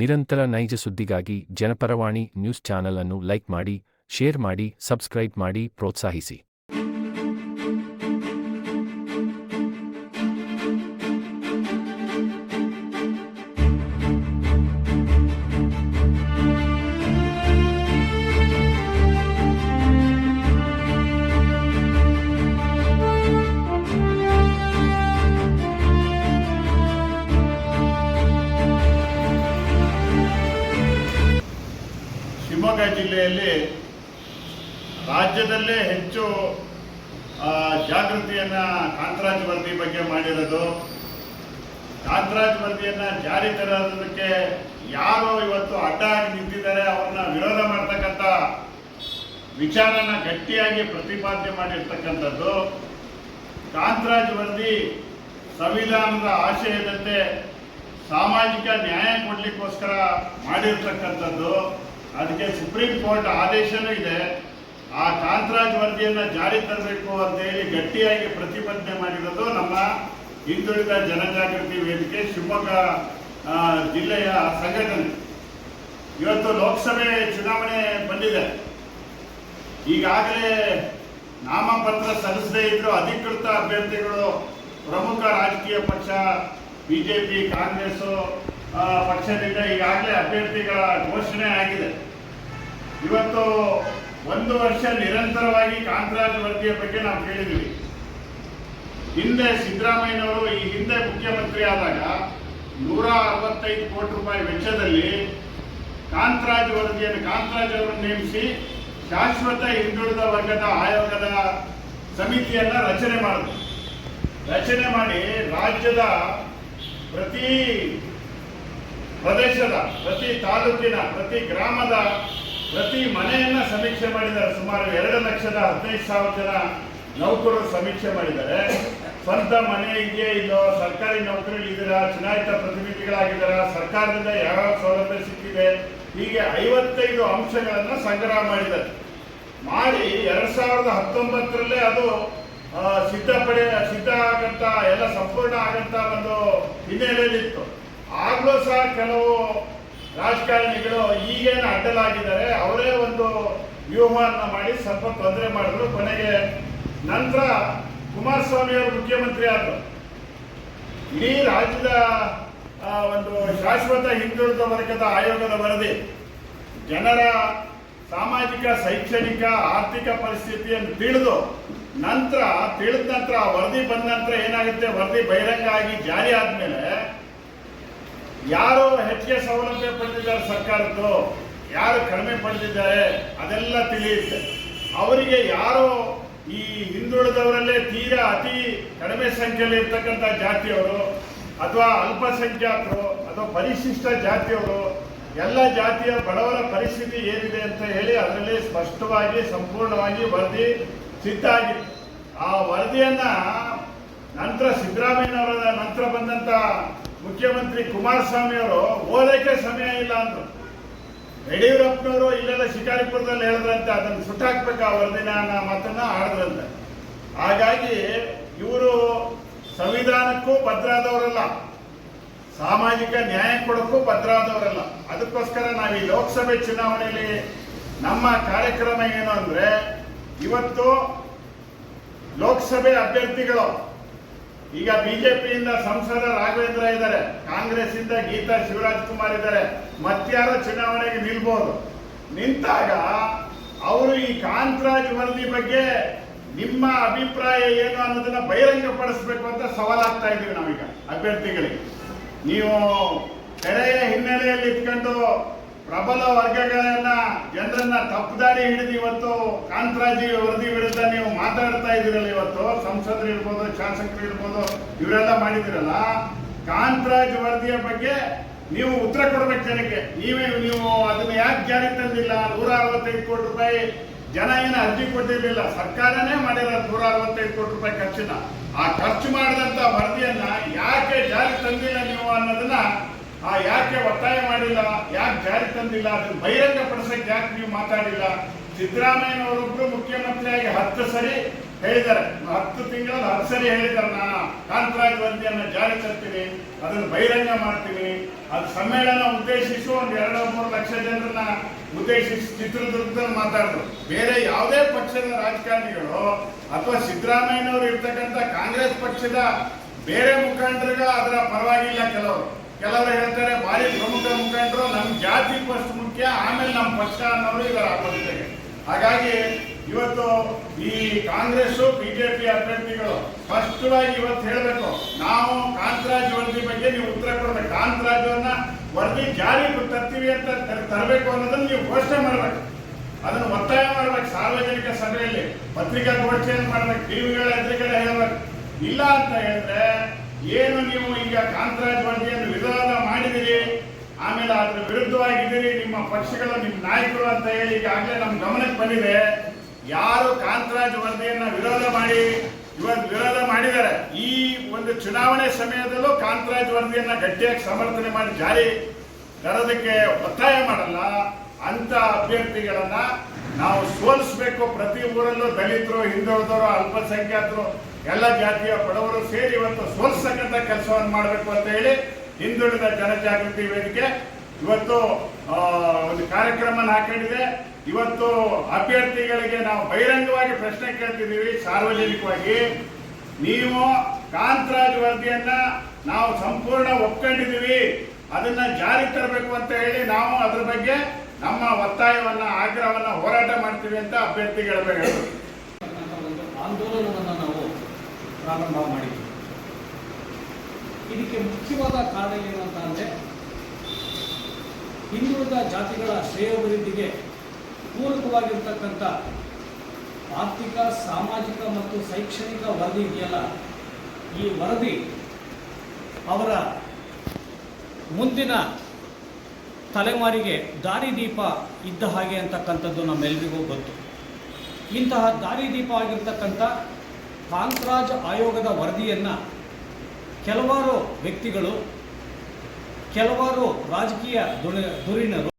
ನಿರಂತರ ನೈಜ ಸುದ್ದಿಗಾಗಿ ಜನಪರವಾಣಿ ನ್ಯೂಸ್ ಚಾನೆಲ್ ಅನ್ನು ಲೈಕ್ ಮಾಡಿ ಶೇರ್ ಮಾಡಿ ಸಬ್ಸ್ಕ್ರೈಬ್ ಮಾಡಿ ಪ್ರೋತ್ಸಾಹಿಸಿ. ಜಿಲ್ಲೆಯಲ್ಲಿ ರಾಜ್ಯದಲ್ಲೇ ಹೆಚ್ಚು ಜಾಗೃತಿಯನ್ನ ಕಾಂತರಾಜ್ ವರದಿ ಬಗ್ಗೆ ಮಾಡಿರೋದು. ಕಾಂತರಾಜ್ ವರದಿಯನ್ನ ಜಾರಿ ತರೋದಕ್ಕೆ ಯಾರು ಇವತ್ತು ಅಡ್ಡ ಆಗಿ ನಿಂತಿದ್ದಾರೆ, ಅವ್ರನ್ನ ವಿರೋಧ ಮಾಡ್ತಕ್ಕಂಥ ವಿಚಾರನ ಗಟ್ಟಿಯಾಗಿ ಪ್ರತಿಪಾದನೆ ಮಾಡಿರ್ತಕ್ಕಂಥದ್ದು. ಕಾಂತರಾಜ್ ವರದಿ ಸಂವಿಧಾನದ ಆಶಯದಂತೆ ಸಾಮಾಜಿಕ ನ್ಯಾಯ ಕೊಡ್ಲಿಕ್ಕೋಸ್ಕರ ಮಾಡಿರ್ತಕ್ಕಂಥದ್ದು. ಅದಕ್ಕೆ ಸುಪ್ರೀಂ ಕೋರ್ಟ್ ಆದೇಶನೂ ಇದೆ. ಆ ಕಾಂತರಾಜ್ ವರದಿಯನ್ನ ಜಾರಿ ತರಬೇಕು ಅಂತ ಹೇಳಿ ಗಟ್ಟಿಯಾಗಿ ಪ್ರತಿಭಟನೆ ಮಾಡಿರೋದು ನಮ್ಮ ಹಿಂದುಳಿದ ಜನಜಾಗೃತಿ ವೇದಿಕೆ ಶಿವಮೊಗ್ಗ ಜಿಲ್ಲೆಯ ಸಂಘಟನೆ. ಇವತ್ತು ಲೋಕಸಭೆ ಚುನಾವಣೆ ಬಂದಿದೆ. ಈಗಾಗಲೇ ನಾಮಪತ್ರ ಸಲ್ಲಿಸದೇ ಇದ್ರು ಅಧಿಕೃತ ಅಭ್ಯರ್ಥಿಗಳು ಪ್ರಮುಖ ರಾಜಕೀಯ ಪಕ್ಷ, ಬಿಜೆಪಿ ಕಾಂಗ್ರೆಸ್ ಪಕ್ಷದಿಂದ ಈಗಾಗಲೇ ಅಭ್ಯರ್ಥಿಗಳ ಘೋಷಣೆ ಆಗಿದೆ. ಇವತ್ತು ಒಂದು ವರ್ಷ ನಿರಂತರವಾಗಿ ಕಾಂತರಾಜ್ ವರದಿಯ ಬಗ್ಗೆ ನಾವು ಕೇಳಿದ್ವಿ ಹಿಂದೆ ಸಿದ್ದರಾಮಯ್ಯನವರು, ಈ ಹಿಂದೆ ಮುಖ್ಯಮಂತ್ರಿ ಆದಾಗ ನೂರ ಅರವತ್ತೈದು ಕೋಟಿ ರೂಪಾಯಿ ವೆಚ್ಚದಲ್ಲಿ ಕಾಂತರಾಜ್ ವರದಿಯನ್ನು ಕಾಂತರಾಜ್ ಅವರನ್ನು ನೇಮಿಸಿ ಶಾಶ್ವತ ಹಿಂದುಳಿದ ವರ್ಗದ ಆಯೋಗದ ಸಮಿತಿಯನ್ನ ರಚನೆ ಮಾಡಿದ್ರು. ರಚನೆ ಮಾಡಿ ರಾಜ್ಯದ ಪ್ರತಿ ಪ್ರದೇಶದ ಪ್ರತಿ ತಾಲೂಕಿನ, ಪ್ರತಿ ಗ್ರಾಮದ, ಪ್ರತಿ ಮನೆಯನ್ನ ಸಮೀಕ್ಷೆ ಮಾಡಿದ್ದಾರೆ. ಸುಮಾರು ಎರಡು ಲಕ್ಷದ ಹದಿನೈದು ಸಾವಿರ ಜನ ನೌಕರರು ಸಮೀಕ್ಷೆ ಮಾಡಿದ್ದಾರೆ. ಸ್ವಂತ ಮನೆ ಇದೆಯೇ ಇಲ್ಲೋ, ಸರ್ಕಾರಿ ನೌಕರಿಗಳಿದ್ದೀರಾ ಚುನಾಯಿತ ಪ್ರತಿನಿಧಿಗಳಾಗಿದ್ದಾರಾ, ಸರ್ಕಾರದಿಂದ ಯಾವ ಸೌಲಭ್ಯ ಸಿಕ್ಕಿದೆ, ಹೀಗೆ ಐವತ್ತೈದು ಅಂಶಗಳನ್ನು ಸಂಗ್ರಹ ಮಾಡಿದ್ದಾರೆ. ಮಾಡಿ ಎರಡ್ ಸಾವಿರದ ಹತ್ತೊಂಬತ್ತರಲ್ಲೇ ಅದು ಸಿದ್ಧಪಡೆ, ಸಿದ್ಧ ಆಗಂತ, ಎಲ್ಲ ಸಂಪೂರ್ಣ ಆಗಂತ ಒಂದು ಹಿನ್ನೆಲೆಯಲ್ಲಿತ್ತು. ಆಗ್ಲೂ ಸಹ ಕೆಲವು ರಾಜಕಾರಣಿಗಳು ಈಗೇನು ಅಡ್ಡಲಾಗಿದ್ದಾರೆ, ಅವರೇ ಒಂದು ವ್ಯೂಹವನ್ನು ಮಾಡಿ ಸ್ವಲ್ಪ ತೊಂದರೆ ಮಾಡಿದ್ರು. ಕೊನೆಗೆ ನಂತರ ಕುಮಾರಸ್ವಾಮಿ ಅವರು ಮುಖ್ಯಮಂತ್ರಿ ಆದರು. ಇಡೀ ರಾಜ್ಯದ ಒಂದು ಶಾಶ್ವತ ಹಿಂದುಳಿದ ವರ್ಗದ ಆಯೋಗದ ವರದಿ, ಜನರ ಸಾಮಾಜಿಕ, ಶೈಕ್ಷಣಿಕ, ಆರ್ಥಿಕ ಪರಿಸ್ಥಿತಿಯನ್ನು ತಿಳಿದು ನಂತರ, ತಿಳಿದ ನಂತರ ವರದಿ ಬಂದ ನಂತರ ಏನಾಗುತ್ತೆ? ವರದಿ ಬಹಿರಂಗ ಆಗಿ ಜಾರಿ ಆದ್ಮೇಲೆ ಯಾರು ಹೆಚ್ಚಿಗೆ ಸೌಲಭ್ಯ ಪಡೆದಿದ್ದಾರೆ ಸರ್ಕಾರದ್ದು, ಯಾರು ಕಡಿಮೆ ಪಡೆದಿದ್ದಾರೆ, ಅದೆಲ್ಲ ತಿಳಿಯುತ್ತೆ. ಅವರಿಗೆ ಯಾರು ಈ ಹಿಂದುಳಿದವರಲ್ಲೇ ತೀರಾ ಅತಿ ಕಡಿಮೆ ಸಂಖ್ಯೆಯಲ್ಲಿ ಇರ್ತಕ್ಕಂಥ ಜಾತಿಯವರು, ಅಥವಾ ಅಲ್ಪಸಂಖ್ಯಾತರು, ಅಥವಾ ಪರಿಶಿಷ್ಟ ಜಾತಿಯವರು, ಎಲ್ಲ ಜಾತಿಯ ಬಡವರ ಪರಿಸ್ಥಿತಿ ಏನಿದೆ ಅಂತ ಹೇಳಿ ಅದರಲ್ಲಿ ಸ್ಪಷ್ಟವಾಗಿ, ಸಂಪೂರ್ಣವಾಗಿ ವರದಿ ಸಿದ್ಧ ಆ ವರದಿಯನ್ನ ನಂತರ ಸಿದ್ದರಾಮಯ್ಯನವರ ನಂತರ ಬಂದಂತ ಮುಖ್ಯಮಂತ್ರಿ ಕುಮಾರಸ್ವಾಮಿ ಅವರು ಓದಕ್ಕೆ ಸಮಯ ಇಲ್ಲ ಅಂದ್ರು. ಯಡಿಯೂರಪ್ಪನವರು ಇಲ್ಲೆಲ್ಲ ಶಿಕಾರಿಪುರದಲ್ಲಿ ಹೇಳಿದ್ರಂತೆ, ಅದನ್ನು ಸುಟ್ಟಾಕ್ಬೇಕು ಆ ವರದಿನ ಅನ್ನೋ ಮಾತನ್ನ ಆಡಿದ್ರಂತೆ. ಹಾಗಾಗಿ ಇವರು ಸಂವಿಧಾನಕ್ಕೂ ಭದ್ರಾದವರಲ್ಲ. ಸಾಮಾಜಿಕ ನ್ಯಾಯ ಕೊಡಕ್ಕೂ ಭದ್ರಾದವರಲ್ಲ. ಅದಕ್ಕೋಸ್ಕರ ನಾವು ಈ ಲೋಕಸಭೆ ಚುನಾವಣೆಯಲ್ಲಿ ನಮ್ಮ ಕಾರ್ಯಕ್ರಮ ಏನು ಅಂದ್ರೆ, ಇವತ್ತು ಲೋಕಸಭೆ ಅಭ್ಯರ್ಥಿಗಳು ಈಗ ಬಿಜೆಪಿಯಿಂದ ಸಂಸದ ರಾಘವೇಂದ್ರ ಇದ್ದಾರೆ. ಕಾಂಗ್ರೆಸ್ ಇಂದ ಗೀತಾ ಶಿವರಾಜ್ ಕುಮಾರ್ ಇದ್ದಾರೆ. ಮತ್ತಾರ ಚುನಾವಣೆಗೆ ನಿಲ್ಬಹುದು ನಿಂತಾಗ ಅವರು ಈ ಕಾಂತರಾಜ್ ವರದಿ ಬಗ್ಗೆ ನಿಮ್ಮ ಅಭಿಪ್ರಾಯ ಏನು ಅನ್ನೋದನ್ನ ಬಹಿರಂಗಪಡಿಸಬೇಕು ಅಂತ ಸವಾಲಾಗ್ತಾ ಇದೀವಿ ನಾವೀಗ. ಅಭ್ಯರ್ಥಿಗಳಿಗೆ. ನೀವು ತೆರೆಯ ಹಿನ್ನೆಲೆಯಲ್ಲಿ ಇಟ್ಕೊಂಡು ಪ್ರಬಲ ವರ್ಗಗಳನ್ನ ಜನರನ್ನ ತಪ್ಪುದಾರಿ ಹಿಡಿದು ಇವತ್ತು ಕಾಂತರಾಜಿ ವರದಿ ವಿರುದ್ಧ ನೀವು ಮಾತಾಡ್ತಾ ಇದ್ದೀರಲ್ಲ ಇವತ್ತು, ಸಂಸದರು ಇರ್ಬೋದು, ಶಾಸಕರು ಇರ್ಬೋದು, ಇವರೆಲ್ಲ ಮಾಡಿದಿರಲ್ಲ ಕಾಂತರಾಜ್ ವರದಿಯ ಬಗ್ಗೆ ನೀವು ಉತ್ತರ ಕೊಡ್ಬೇಕು ಜನಕ್ಕೆ. ನೀವೇ, ನೀವು ಅದನ್ನ ಯಾಕೆ ಜಾರಿಗೆ ತಂದಿಲ್ಲ? ನೂರ ಅರವತ್ತೈದು ಕೋಟಿ ರೂಪಾಯಿ ಜನ ಏನು ಅರ್ಜಿ ಕೊಟ್ಟಿರಲಿಲ್ಲ. ಸರ್ಕಾರನೇ ಮಾಡಿರೋ ನೂರ ಅರವತ್ತೈದು ಕೋಟಿ ರೂಪಾಯಿ ಖರ್ಚಿನ. ಆ ಖರ್ಚು ಮಾಡಿದಂತ ವರದಿಯನ್ನ ಯಾಕೆ ಜಾರಿಗೆ ತಂದಿಲ್ಲ ನೀವು ಅನ್ನೋದನ್ನ ಆ ಯಾಕೆ ಒತ್ತಾಯ ಮಾಡಿಲ್ಲ? ಯಾಕೆ ತಂದಿಲ್ಲ ಅದನ್ನ ಬಹಿರಂಗ ಪಡಿಸಕ್ಕೆ ಯಾಕೆ ನೀವು ಮಾತಾಡಿಲ್ಲ? ಸಿದ್ದರಾಮಯ್ಯನವರೊಬ್ರು ಮುಖ್ಯಮಂತ್ರಿಯಾಗಿ ಹತ್ತು ಸರಿ ಹೇಳಿದ್ದಾರೆ. ಹತ್ತು ತಿಂಗಳಲ್ಲಿ ಹತ್ತು ಸರಿ ಹೇಳಿದ್ದಾರೆ ನಾನು. ಕಾಂತರಾಜ್ ವರದಿಯನ್ನ ಜಾರಿ ತರ್ತೀನಿ, ಅದನ್ನು ಬಹಿರಂಗ ಮಾಡ್ತೀನಿ. ಅದು ಸಮ್ಮೇಳನ ಉದ್ದೇಶಿಸಿ, ಒಂದು ಎರಡು ಮೂರು ಲಕ್ಷ ಜನರನ್ನ ಉದ್ದೇಶಿಸಿ ಚಿತ್ರದುರ್ಗದಲ್ಲಿ ಮಾತಾಡಿದ್ರು ಬೇರೆ ಯಾವುದೇ ಪಕ್ಷದ ರಾಜಕಾರಣಿಗಳು ಅಥವಾ ಸಿದ್ದರಾಮಯ್ಯನವರು ಇರ್ತಕ್ಕಂಥ ಕಾಂಗ್ರೆಸ್ ಪಕ್ಷದ ಬೇರೆ ಮುಖಂಡರುಗಳು ಅದರ ಪರವಾಗಿಲ್ಲ ಕೆಲವರು. ಕೆಲವರು ಹೇಳ್ತಾರೆ, ಭಾರಿ ಪ್ರಮುಖ ಮುಖಂಡರು ನಮ್ಮ ಜಾತಿ ಫಸ್ಟ್ ಮುಖ್ಯ, ಆಮೇಲೆ ನಮ್ಮ ಪಕ್ಷ ಅನ್ನೋರು ಇದರ ಆಪತ್ತಿದೆ ಹಾಗಾಗಿ ಇವತ್ತು ಈ ಕಾಂಗ್ರೆಸ್ ಬಿಜೆಪಿ ಅಭ್ಯರ್ಥಿಗಳು ಫಸ್ಟ್ ಆಗಿ ಇವತ್ತು ಹೇಳಬೇಕು, ನಾವು ಕಾಂತರಾಜ್ ವರದಿ ಬಗ್ಗೆ ನೀವು ಉತ್ತರ ಕೊಡ್ಬೇಕು. ಕಾಂತರಾಜ್ಯವನ್ನ ವರದಿ ಜಾರಿ ತರ್ತೀವಿ ಅಂತ ತರ- ತರಬೇಕು ಅನ್ನೋದನ್ನ ನೀವು ಘೋಷಣೆ ಮಾಡ್ಬೇಕು. ಅದನ್ನು ಒತ್ತಾಯ ಮಾಡ್ಬೇಕು ಸಾರ್ವಜನಿಕ ಸಭೆಯಲ್ಲಿ. ಪತ್ರಿಕಾಗೋಷ್ಠಿಯನ್ನು ಮಾಡ್ಬೇಕು ಟಿವಿಗಳ ಎದುರುಗಡೆ ಹೇಳ್ಬೇಕು. ಇಲ್ಲ ಅಂತ ಹೇಳಿದ್ರೆ ಏನು ನೀವು ಈಗ ಕಾಂತರಾಜ್ ವರದಿಯನ್ನು ವಿರೋಧ ಮಾಡಿದಿರಿ ಆಮೇಲೆ ಅದ್ರ ವಿರುದ್ಧವಾಗಿದ್ದೀರಿ, ನಿಮ್ಮ ಪಕ್ಷಗಳು ನಿಮ್ಮ ನಾಯಕರು ಅಂತ ಹೇಳಿ ಈಗಾಗಲೇ ನಮ್ಮ ಗಮನಕ್ಕೆ ಬಂದಿದೆ. ಯಾರು ಕಾಂತರಾಜ್ ವರದಿಯನ್ನ ವಿರೋಧ ಮಾಡಿ, ಇವತ್ತು ವಿರೋಧ ಮಾಡಿದ್ದಾರೆ. ಈ ಒಂದು ಚುನಾವಣೆ ಸಮಯದಲ್ಲೂ ಕಾಂತರಾಜ್ ವರದಿಯನ್ನ ಗಟ್ಟಿಯಾಗಿ ಸಮರ್ಥನೆ ಮಾಡಿ ಜಾರಿ ತರೋದಕ್ಕೆ ಒತ್ತಾಯ ಮಾಡಲ್ಲ ಅಂತ ಅಭ್ಯರ್ಥಿಗಳನ್ನ ನಾವು ಸೋಲಿಸಬೇಕು, ಪ್ರತಿ ಊರಲ್ಲೂ ದಲಿತರು, ಹಿಂದುಳಿದವರು, ಅಲ್ಪಸಂಖ್ಯಾತರು, ಎಲ್ಲ ಜಾತಿಯ ಬಡವರು ಸೇರಿ ಇವತ್ತು ಸೋಲಿಸ್ತಕ್ಕಂಥ ಕೆಲಸವನ್ನು ಮಾಡಬೇಕು ಅಂತ ಹೇಳಿ ಹಿಂದುಳಿದ ಜನಜಾಗೃತಿ ವೇದಿಕೆ ಇವತ್ತು ಒಂದು ಕಾರ್ಯಕ್ರಮ ಹಾಕೊಂಡಿದೆ. ಇವತ್ತು ಅಭ್ಯರ್ಥಿಗಳಿಗೆ ನಾವು ಬಹಿರಂಗವಾಗಿ ಪ್ರಶ್ನೆ ಕೇಳ್ತಿದ್ದೀವಿ, ಸಾರ್ವಜನಿಕವಾಗಿ. ನೀವು ಕಾಂತರಾಜ್ ವರದಿಯನ್ನ ನಾವು ಸಂಪೂರ್ಣ ಒಪ್ಕೊಂಡಿದ್ದೀವಿ. ಅದನ್ನ ಜಾರಿಗೆ ತರಬೇಕು ಅಂತ ಹೇಳಿ ನಾವು ಅದ್ರ ಬಗ್ಗೆ ನಮ್ಮ ಒತ್ತಾಯವನ್ನ, ಆಗ್ರಹವನ್ನ ಹೋರಾಟ ಮಾಡ್ತೀವಿ ಅಂತ ಅಭ್ಯರ್ಥಿಗಳ ಹೇಳಬೇಕು. ಆಂದೋಲನವನ್ನು ನಾವು ಪ್ರಾರಂಭ ಮಾಡಿದ್ವಿ. ಇದಕ್ಕೆ ಮುಖ್ಯವಾದ ಕಾರಣ ಏನು ಅಂತ ಅಂದರೆ, ಹಿಂದುಳಿದ ಜಾತಿಗಳ ಶ್ರೇಯೋಭಿವೃದ್ಧಿಗೆ ಪೂರಕವಾಗಿರ್ತಕ್ಕಂಥ ಆರ್ಥಿಕ, ಸಾಮಾಜಿಕ ಮತ್ತು ಶೈಕ್ಷಣಿಕ ವರದಿ ಇದೆಯಲ್ಲ, ಈ ವರದಿ ಅವರ ಮುಂದಿನ ತಲೆಮಾರಿಗೆ ದಾರಿದೀಪ ಇದ್ದ ಹಾಗೆ ಅಂತಕ್ಕಂಥದ್ದು ನಮ್ಮೆಲ್ಲರಿಗೂ ಗೊತ್ತು. ಇಂತಹ ದಾರಿದೀಪ ಆಗಿರ್ತಕ್ಕಂಥ ಕಾಂತರಾಜ್ ಆಯೋಗದ ವರದಿಯನ್ನು ಕೆಲವಾರು ವ್ಯಕ್ತಿಗಳು, ಕೆಲವಾರು ರಾಜಕೀಯ ದುಣ ಧುರೀಣರು